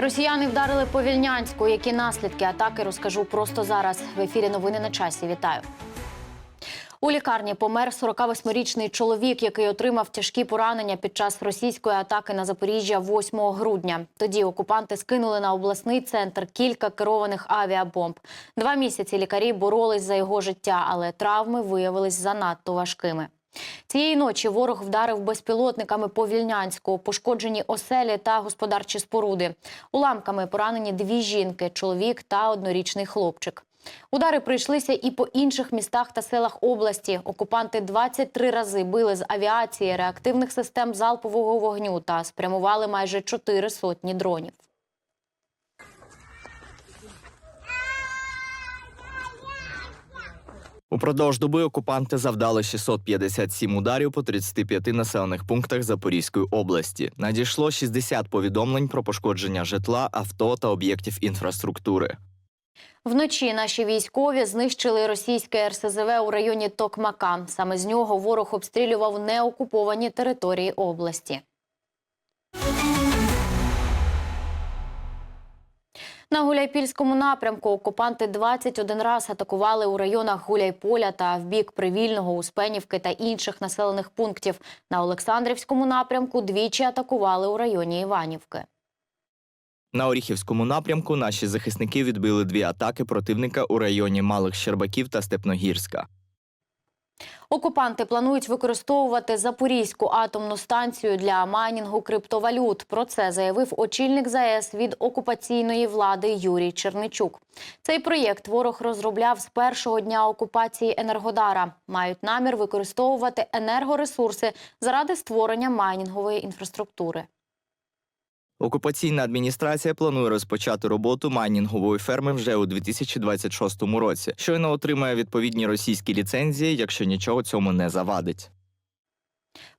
Росіяни вдарили по Вільнянську. Які наслідки атаки розкажу просто зараз. В ефірі новини на часі. Вітаю. У лікарні помер 48-річний чоловік, який отримав тяжкі поранення під час російської атаки на Запоріжжя 8 грудня. Тоді окупанти скинули на обласний центр кілька керованих авіабомб. Два місяці лікарі боролись за його життя, але травми виявились занадто важкими. Цієї ночі ворог вдарив безпілотниками по Вільнянську, пошкоджені оселі та господарчі споруди. Уламками поранені дві жінки, чоловік та однорічний хлопчик. Удари прийшлися і по інших містах та селах області. Окупанти 23 рази били з авіації, реактивних систем залпового вогню та спрямували майже чотири сотні дронів. Упродовж доби окупанти завдали 657 ударів по 35 населених пунктах Запорізької області. Надійшло 60 повідомлень про пошкодження житла, авто та об'єктів інфраструктури. Вночі наші військові знищили російське РСЗВ у районі Токмака. Саме з нього ворог обстрілював неокуповані території області. На Гуляйпільському напрямку окупанти 21 раз атакували у районах Гуляйполя та в бік Привільного, Успенівки та інших населених пунктів. На Олександрівському напрямку двічі атакували у районі Іванівки. На Оріхівському напрямку наші захисники відбили дві атаки противника у районі Малих Щербаків та Степногірська. Окупанти планують використовувати Запорізьку атомну станцію для майнінгу криптовалют. Про це заявив очільник ЗАЕС від окупаційної влади Юрій Черничук. Цей проєкт ворог розробляв з першого дня окупації Енергодара. Мають намір використовувати енергоресурси заради створення майнінгової інфраструктури. Окупаційна адміністрація планує розпочати роботу майнінгової ферми вже у 2026 році. Щойно отримає відповідні російські ліцензії, якщо нічого цьому не завадить.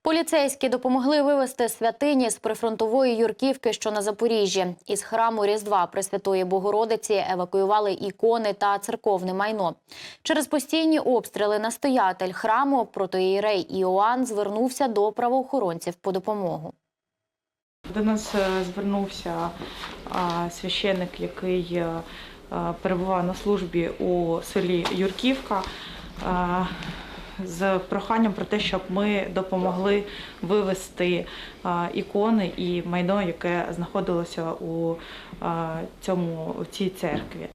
Поліцейські допомогли вивезти святині з прифронтової Юрківки, що на Запоріжжі. Із храму Різдва Пресвятої Богородиці евакуювали ікони та церковне майно. Через постійні обстріли настоятель храму протоїрей Іоанн звернувся до правоохоронців по допомогу. До нас е, звернувся священник, який е, е, на службі у селі Юрківка з проханням про те, щоб ми допомогли вивезти ікони і майно, яке знаходилося у цьому у цій церкві.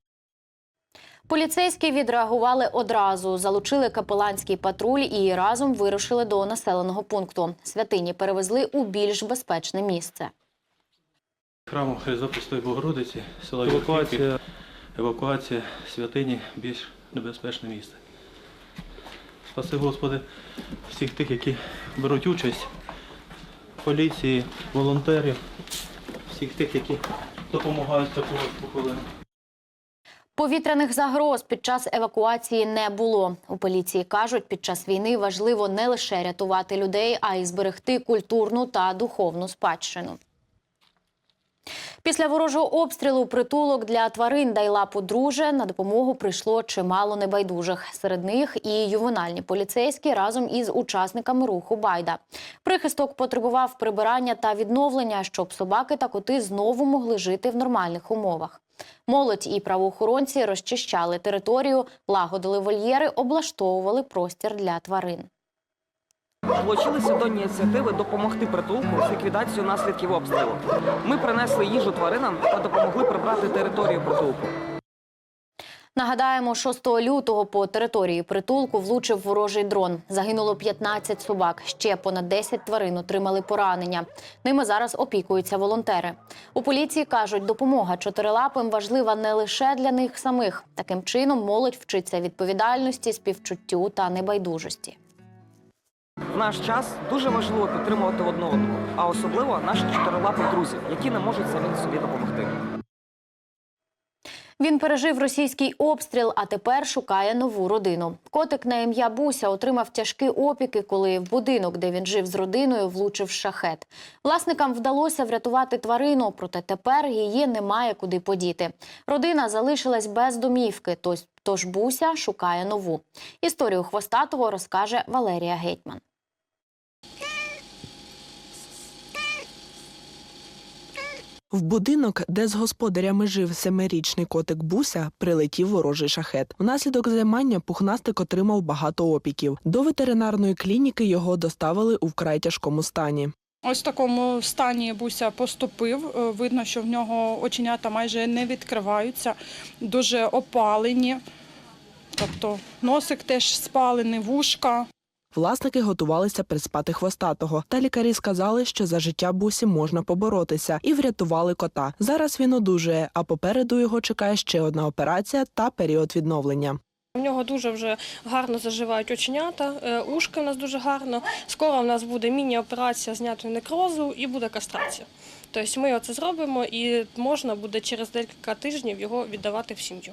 Поліцейські відреагували одразу, залучили капеланський патруль і разом вирушили до населеного пункту. Святині перевезли у більш безпечне місце. Храму Хризопрестої Богородиці, села Евакуація. Евакуація святині більш небезпечне місце. Спаси Господи всіх тих, які беруть участь, поліції, волонтерів, всіх тих, які допомагають такого хвилину. Повітряних загроз під час евакуації не було. У поліції кажуть, під час війни важливо не лише рятувати людей, а й зберегти культурну та духовну спадщину. Після ворожого обстрілу притулок для тварин дай лапу друже на допомогу прийшло чимало небайдужих. Серед них і ювенальні поліцейські разом із учасниками руху Байда. Прихисток потребував прибирання та відновлення, щоб собаки та коти знову могли жити в нормальних умовах. Молодь і правоохоронці розчищали територію, лагодили вольєри, облаштовували простір для тварин. Долучилися до ініціативи допомогти притулку з ліквідацією наслідків обстрілу. Ми принесли їжу тваринам та допомогли прибрати територію притулку. Нагадаємо, 6 лютого по території притулку влучив ворожий дрон. Загинуло 15 собак. Ще понад 10 тварин отримали поранення. Ними зараз опікуються волонтери. У поліції кажуть, допомога чотирилапим важлива не лише для них самих. Таким чином молодь вчиться відповідальності, співчуттю та небайдужості. В наш час дуже важливо підтримувати одне одного, а особливо наших чотирилапих друзів, які не можуть самі собі допомогти. Він пережив російський обстріл, а тепер шукає нову родину. Котик на ім'я Буся отримав тяжкі опіки, коли в будинок, де він жив з родиною, влучив шахет. Власникам вдалося врятувати тварину, проте тепер її немає куди подіти. Родина залишилась без домівки, тож, Буся шукає нову. Історію хвостатого розкаже Валерія Гетьман. В будинок, де з господарями жив семирічний котик Буся, прилетів ворожий шахет. Внаслідок займання пухнастик отримав багато опіків. До ветеринарної клініки його доставили у вкрай тяжкому стані. Ось в такому стані Буся поступив. Е, Видно, що в нього оченята майже не відкриваються, дуже опалені. Тобто носик теж спалений, вушка. Власники готувалися приспати хвостатого, та лікарі сказали, що за життя бусі можна поборотися, і врятували кота. Зараз він одужує, а попереду його чекає ще одна операція та період відновлення. У нього дуже вже гарно заживають оченята, е, ушки у нас дуже гарно. Скоро у нас буде міні-операція знятої некрозу і буде кастрація. Тобто ми це зробимо і можна буде через декілька тижнів його віддавати в сім'ю.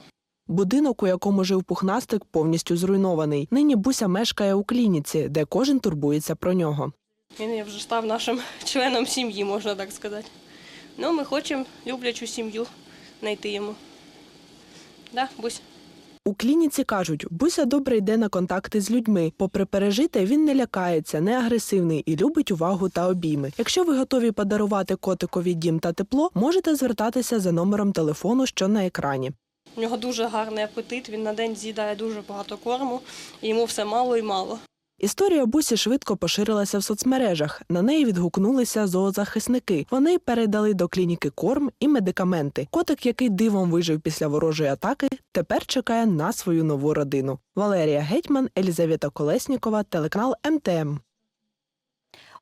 Будинок, у якому жив пухнастик, повністю зруйнований. Нині Буся мешкає у клініці, де кожен турбується про нього. Він вже став нашим членом сім'ї, можна так сказати. Ну, ми хочемо люблячу сім'ю знайти йому. Да, Бусь? У клініці кажуть, Буся добре йде на контакти з людьми. Попри пережите, він не лякається, не агресивний і любить увагу та обійми. Якщо ви готові подарувати котикові дім та тепло, можете звертатися за номером телефону, що на екрані. У нього дуже гарний апетит, він на день з'їдає дуже багато корму, і йому все мало і мало. Історія бусі швидко поширилася в соцмережах. На неї відгукнулися зоозахисники. Вони передали до клініки корм і медикаменти. Котик, який дивом вижив після ворожої атаки, тепер чекає на свою нову родину. Валерія Гетьман, Елізавета Колеснікова, телеканал МТМ.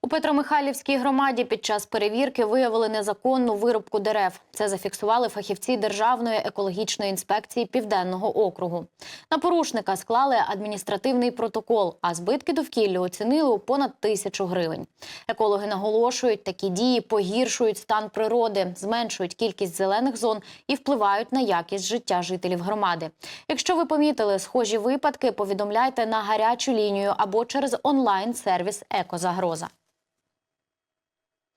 У Петромихайлівській громаді під час перевірки виявили незаконну вирубку дерев. Це зафіксували фахівці Державної екологічної інспекції Південного округу. На порушника склали адміністративний протокол, а збитки довкіллю оцінили у понад тисячу гривень. Екологи наголошують, такі дії погіршують стан природи, зменшують кількість зелених зон і впливають на якість життя жителів громади. Якщо ви помітили схожі випадки, повідомляйте на гарячу лінію або через онлайн-сервіс Екозагроза.